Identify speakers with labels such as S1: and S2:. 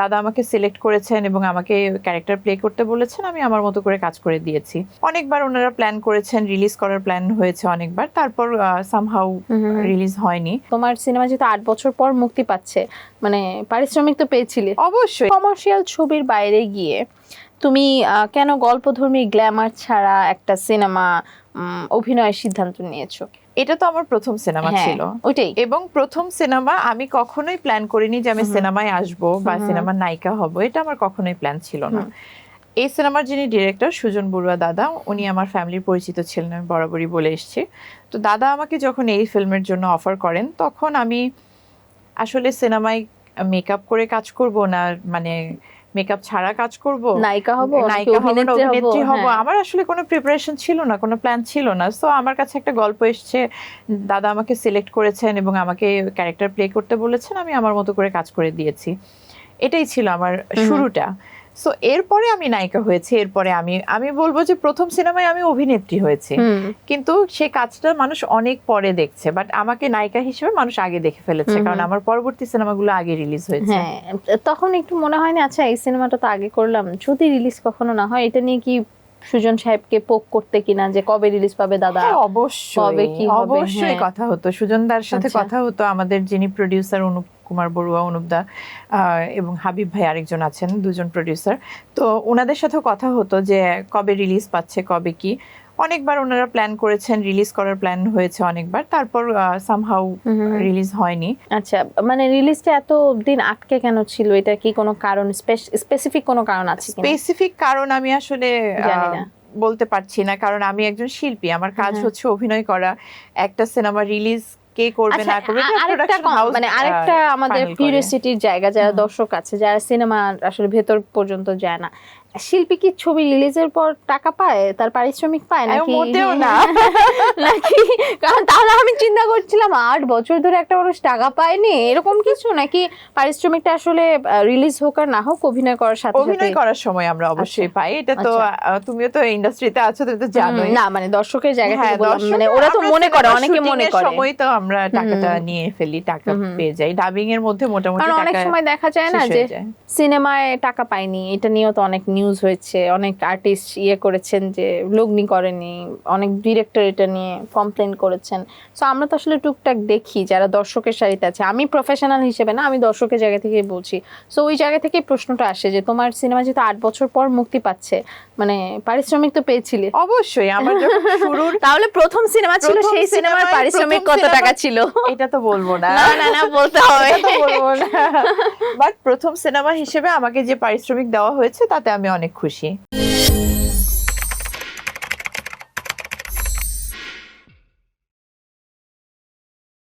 S1: দাদা আমাকে সিলেক্ট করেছেন এবং আমাকে ক্যারেক্টার প্লে করতে বলেছেন আমি আমার মতো করে কাজ করে দিয়েছি। অনেকবার ওনারা প্ল্যান করেছেন রিলিজ করার প্ল্যান হয়েছে অনেকবার তারপর সামহাউ রিলিজ হয়নি।
S2: তোমার সিনেমা যেহেতু আট বছর পর মুক্তি পাচ্ছে মানে পারিশ্রমিক তো পেয়েছিলে।
S1: অবশ্যই।
S2: কমার্শিয়াল ছবির বাইরে গিয়ে তুমি কেন গল্পধর্মী গ্ল্যামার ছাড়া একটা সিনেমা অভিনয়ের সিদ্ধান্ত নিয়েছো।
S1: এটা তো আমার প্রথম সিনেমা
S2: হ্যাঁ,
S1: ছিল।
S2: ওইটাই।
S1: এবং প্রথম সিনেমা আমি কখনোই প্ল্যান করিনি যে আমি সিনেমায় আসব বা সিনেমার নায়িকা হব এটা আমার কখনোই প্ল্যান ছিল না। এই সিনেমার যিনি ডিরেক্টর সুজন বড়ুয়া দাদা উনি আমার ফ্যামিলির পরিচিত ছিলেন আমি বরাবরই বলে এসেছি। তো দাদা আমাকে যখন এই ফিল্মের জন্য অফার করেন তখন আমি আসলে সিনেমায় মেকআপ করে কাজ করব না মানে মেকআপ ছাড়া কাজ করব?
S2: নায়িকা হব
S1: নায়িকা হব অভিনেত্রী হব?
S2: হ্যাঁ।
S1: আমার আসলে কোনো প্রিপারেশন ছিল না কোনো প্ল্যান ছিল না। সো আমার কাছে একটা গল্প এসেছে। দাদা আমাকে সিলেক্ট করেছেন এবং আমাকে ক্যারেক্টার প্লে করতে বলেছেন আমি আমার মতো করে কাজ করে দিয়েছি। এটাই ছিল আমার শুরুটা। সো এরপরে আমি নায়িকা হয়েছি এরপরে আমি আমি বলব যে প্রথম সিনেমায় আমি অভিনেত্রী হয়েছি। কিন্তু সে কাজটা মানুষ অনেক পরে দেখছে বাট আমাকে নায়িকা হিসেবে মানুষ আগে দেখে ফেলেছে কারণ আমার পরবর্তী সিনেমাগুলো আগে রিলিজ হয়েছে।
S2: হ্যাঁ তখন একটু মনে হয় না আচ্ছা এই সিনেমাটা তো আগে করলাম যদি রিলিজ কখনো না হয় এটা নিয়ে কি সুজন সাহেবকে পোক করতে কিনা যে কবে রিলিজ পাবে দাদা?
S1: হ্যাঁ, অবশ্যই
S2: কবে কি
S1: অবশ্যই
S2: হ্যাঁ।
S1: কথা হতো। সুজনদার সাথে
S2: আচ্ছা।
S1: কথা হতো আমাদের যিনি প্রডিউসার অনুপ কুমার বড়ুয়া অনুপদা আহ, এবং হাবিব ভাই আরেকজন আছেন দুজন প্রডিউসার তো ওনাদের সাথেও কথা হতো যে কবে রিলিজ পাচ্ছে কবে কি। অনেকবার ওনারা প্ল্যান করেছেন রিলিজ করার প্ল্যান হয়েছে অনেকবার তারপর সামহাউ। রিলিজ হয়নি
S2: আচ্ছা মানে রিলিজটা এত দিন আটকে কেন ছিল এটা কি কোনো কারণ স্পেসিফিক কোনো কারণ আছে
S1: স্পেসিফিক কারণ আমি আসলে
S2: জানি না।
S1: বলতে পারছি না কারণ আমি একজন শিল্পী আমার কাজ। হচ্ছে অভিনয় করা একটা সিনেমা রিলিজ কে করবে
S2: আচ্ছা
S1: না করবে
S2: আরেকটা মানে আরেকটা আমাদের কিউরিওসিটির জায়গা যারা দর্শক আছে যারা সিনেমা আসলে ভেতর পর্যন্ত যায় না শিল্পী কি ছবি রিলিজের পর টাকা পায়? তার পারিশ্রমিক পায় নাকি?
S1: মোটেও না।
S2: নাকি? কারণ তাহলে আমি চিন্তা করছিলাম আট বছর ধরে একটা মানুষ টাকা পায়নি এরকম কিছু? নাকি পারিশ্রমিকটা আসলে রিলিজ হোক আর না হোক অভিনয় করার সাথে
S1: অভিনয় করার সময় আমরা অবশ্যই পাই। এটা তো
S2: আচ্ছা।
S1: তুমিও তো ইন্ডাস্ট্রিতে আছো তুমি তো জানোই।
S2: না মানে দর্শকের জায়গা থেকে
S1: হ্যাঁ,
S2: মানে ওরা তো মনে করে অনেকে মনে করে।
S1: সময় তো আমরা টাকাটা নিয়ে ফেলি টাকা। পেয়ে যাই। ডাবিং এর মধ্যে মোটামুটি
S2: কারণ অনেক সময় দেখা যায় না যে সিনেমায় টাকা পাইনি এটা নিয়েও তো অনেক নিউজ হয়েছে অনেক আর্টিস্ট ইয়ে করেছেন যে লগ্নি করেনি অনেক ডিরেক্টর এটা নিয়ে কমপ্লেন করেছেন। সো আমরা তো আসলে টুকটাক দেখি যারা দর্শকের সারিতে আছে। আমি প্রফেশনাল হিসেবে না আমি দর্শকের জায়গা থেকে বলছি। সো ওই জায়গা থেকে প্রশ্নটা আসে যে তোমার সিনেমা যেহেতু আট বছর পর মুক্তি পাচ্ছে মানে পারিশ্রমিক তো পেয়েছিলে।
S1: অবশ্যই আমার যখন শুরুর
S2: তাহলে প্রথম সিনেমা ছিল সেই সিনেমার পারিশ্রমিক কত টাকা ছিল?
S1: এটা তো বলব না।
S2: না না না বলতে হবে।
S1: বলব না। বাট প্রথম সিনেমা হিসেবে আমাকে যে পারিশ্রমিক দেওয়া হয়েছে তাতে আমি অনেক খুশি।